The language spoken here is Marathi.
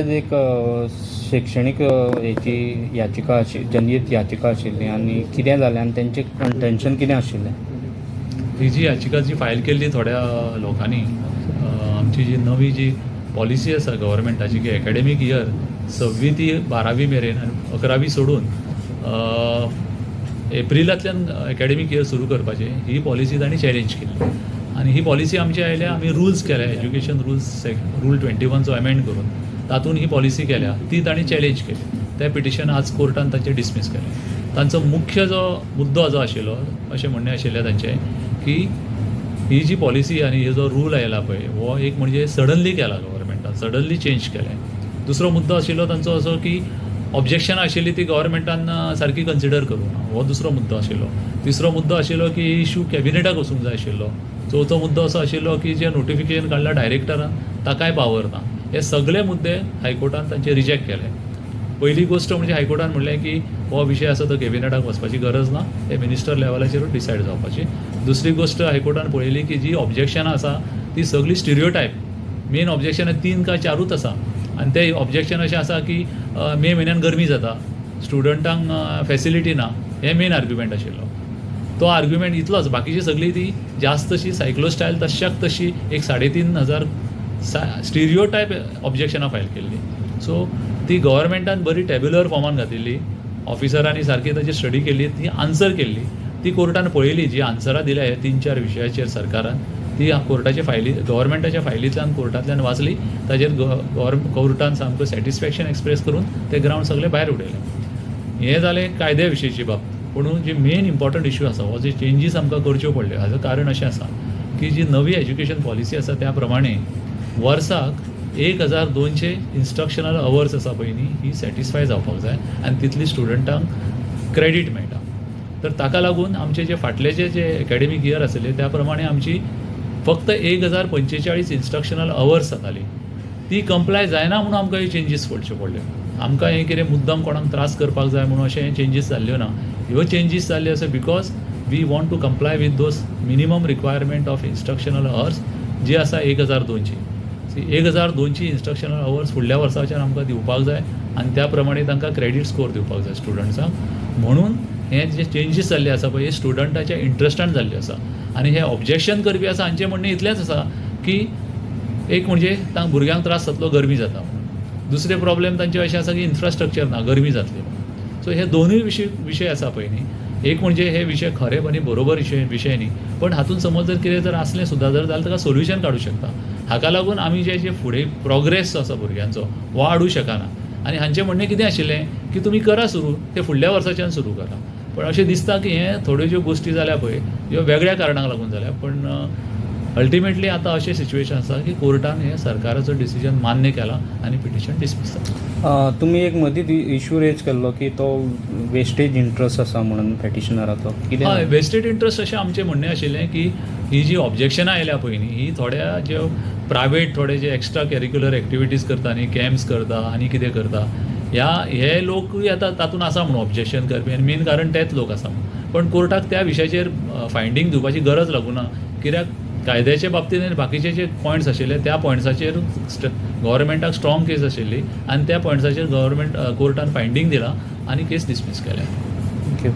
आज एक अ, शैक्षणिक हेची याचिका आशिल्ली जनहीत याचिका आशिल्ली आनी कितें जालें आनी तेंचें कंटेन्शन कितें आशिल्लें ही जी याचिका जी फायल केल्ली थोड्या लोकांनी आमची जी नवी जी पॉलिसी आसा गव्हर्मेंटाची की एकाडेमीक इयर सव्वी ती बारावी मेरेन आनी अकरावी सोडून एप्रिलांतल्यान एकाडेमीक इयर सुरू करपाची ही पॉलिसी तांणी चॅलेंज केली. आनी ही पॉलिसी आमची आयल्या आमी रुल्स केल्या एज्युकेशन रुल्स रूल ट्वेंटी वनचो अमेंड करून. तातूंत ही पॉलिसी केल्या. ती तांणी चॅलेंज केली. तें पिटिशन आज कोर्टान ताचें डिसमीस केलें. तांचो मुख्य जो मुद्दो जो आशिल्लो अशें म्हणणें आशिल्लें तांचें की ही जी पॉलिसी आनी हे जो रूल आयला पळय हो एक म्हणजे सडनली केला गव्हर्मेंटान सडनली चेंज केलें. दुसरो मुद्दो आशिल्लो तांचो असो की ऑब्जेक्शनां आशिल्ली ती गव्हर्मेंटान सारकी कन्सिडर करूं ना. हो दुसरो मुद्दो आशिल्लो. तिसरो मुद्दो आशिल्लो की इशू कॅबिनेटाक वचूंक जाय आशिल्लो. चवथो मुद्दो असो आशिल्लो की जे नोटिफिकेशन काडला डायरेक्टरान ताकाय पावर ना हे सगळे मुद्दे हायकोर्टान तांचे रिजेक्ट केले. पहिली गोष्ट म्हणजे हायकोर्टान म्हणलें की हो विशय आसा तो कॅबिनेटाक वचपाची गरज ना ते मिनिस्टर लेवलाचेरूच डिसायड जावपाची. दुसरी गोष्ट हायकोर्टान पळयली की जी ऑब्जेक्शनां आसा ती सगळी स्टिरियोटायप मेन ऑब्जेक्शनां तीन काय चारूच आसा आनी ते ऑब्जेक्शन अशें आसा की मे म्हयन्यान गरमी जाता. स्टुडंटांक फेसिलिटी ना हे मेन आर्ग्युमेंट आशिल्लो. तो आर्ग्युमेंट इतलोच. बाकीची सगळी ती जास्तशी सायक्लोस्टायल तशाक तशी एक साडे तीन हजार स्टिरियो टायप ऑब्जेक्शनां फायल केल्ली सो ती गव्हर्मेंटान बरी टॅब्युलर फॉर्मान घातिल्ली. ऑफिसरांनी सारकी ताची स्टडी केली ती आन्सर केल्ली ती कोर्टान पळयली जी आन्सरां दिल्या हे तीन चार विशयाचेर सरकारान. ती कोर्टाच्या फायली गव्हर्मेंटाच्या फायलींतल्यान कोर्टांतल्यान वाचली. ताजेर गव्हर कोर्टान सामको सॅटिस्फॅक्शन एक्सप्रेस करून ते ग्रावंड सगळे भायर उडयले. हें जालें कायद्या विशयीची बाब. पूण जी मेन इम्पॉर्टंट इश्यू आसा हो जे चेंजीस आमकां करच्यो पडल्यो हाजो कारण अशें आसा की जी नवी एज्युकेशन पॉलिसी आसा त्या प्रमाणे वर्साक एक हजार दोनशे इन्स्ट्रक्शनल अवर्स आसा पळय न्ही ही सॅटिस्फाय जावपाक जाय आनी तितली स्टुडंटांक क्रेडिट मेळटा. तर ताका लागून आमचे जे फाटलेचे जे एकाडेमीक इयर आसले त्या प्रमाणे आमची फक्त एक हजार पंचेचाळीस इन्स्ट्रक्शनल अवर्स जाताली. ती कंप्लाय जायना म्हणून आमकां हे चेंजीस करच्यो पडल्यो आमकां हें कितें मुद्दम कोणाक त्रास करपाक जाय म्हणून अशें चेंजीस जाल्ल्यो ना. ह्यो चेंजीस जाल्ल्यो आसा because we want to comply with those minimum requirement of instructional hours जी आसा एक हजार दोनशी. एक हजार दोनशी इन्स्ट्रक्शनल आवर्स फुडल्या वर्साच्यान आमकां दिवपाक जाय आनी त्या प्रमाणे तांकां क्रेडिट स्कोर दिवपाक जाय स्टुडंट्सांक म्हणून हे जे चेंजीस जाल्ले आसा पळय हे स्टुडंटाच्या इंट्रस्टान जाल्ले आसा. आनी हे ऑब्जेक्शन करपी आसा हांचें म्हणणें इतलेंच आसा की एक म्हणजे तांकां भुरग्यांक त्रास जातलो गरमी जाता. दुसरे प्रॉब्लेम तांचे अशें आसा की इन्फ्रास्ट्रक्चर ना गरमी जातली सो हे दोनूय विशय विशय आसा पळय न्ही. एक म्हणजे हे विशय खरे आनी बरोबर विशय विशय न्ही. पण हातून समज जर कितें जर आसलें सुद्दां जर जाल्यार ताका सोल्युशन काडूं शकता? हाका लागून आमी जे जे फुडें प्रोग्रेस जो आसा भुरग्यांचो हो हाडूं शकना. आनी हांचें म्हणणें कितें आशिल्लें? की तुमी करा सुरू ते फुडल्या वर्साच्यान सुरू करा. पण अशें दिसता की हे थोड्यो ज्यो गोश्टी जाल्या पळय ह्यो वेगळ्या कारणाक लागून जाल्या पण अल्टिमेटली आतां अशें सिच्युएशन आसा की कोर्टान हे सरकाराचो डिसिजन मान्य केला आनी पिटिशन डिसमीस जाता तुमी एक मदींच इशू रेज केल्लो की तो वेस्टेज इंट्रस्ट आसा म्हणून पॅटिशनराचो हय वेस्टेड इंट्रस्ट अशें आमचें म्हणणें आशिल्लें की ही जी ऑब्जेक्शनां आयल्या पळय न्ही ही थोड्या ज्यो प्रायवेट थोडे जे एक्स्ट्रा कॅरिक्युलर एक्टिविटीज करता न्ही कॅम्प्स करता आनी कितें करता ह्या हे लोकूय आतां तातूंत आसा म्हणून ऑब्जेक्शन करपी आनी मेन कारण तेच लोक आसा म्हणून. पण कोर्टाक त्या विशयाचेर फायंडींग दिवपाची गरज लागूं ना. कित्याक कायद्याच्या बाबतींत आनी बाकीचे जे पॉयंट्स आशिल्ले त्या पॉयंट्साचेर गव्हर्मेंटाक स्ट्रॉंग केस आशिल्ली आनी त्या पॉयंट्साचेर गव्हर्मेंट कोर्टान फायंडींग दिला आनी केस डिसमीस केल्या थँक्यू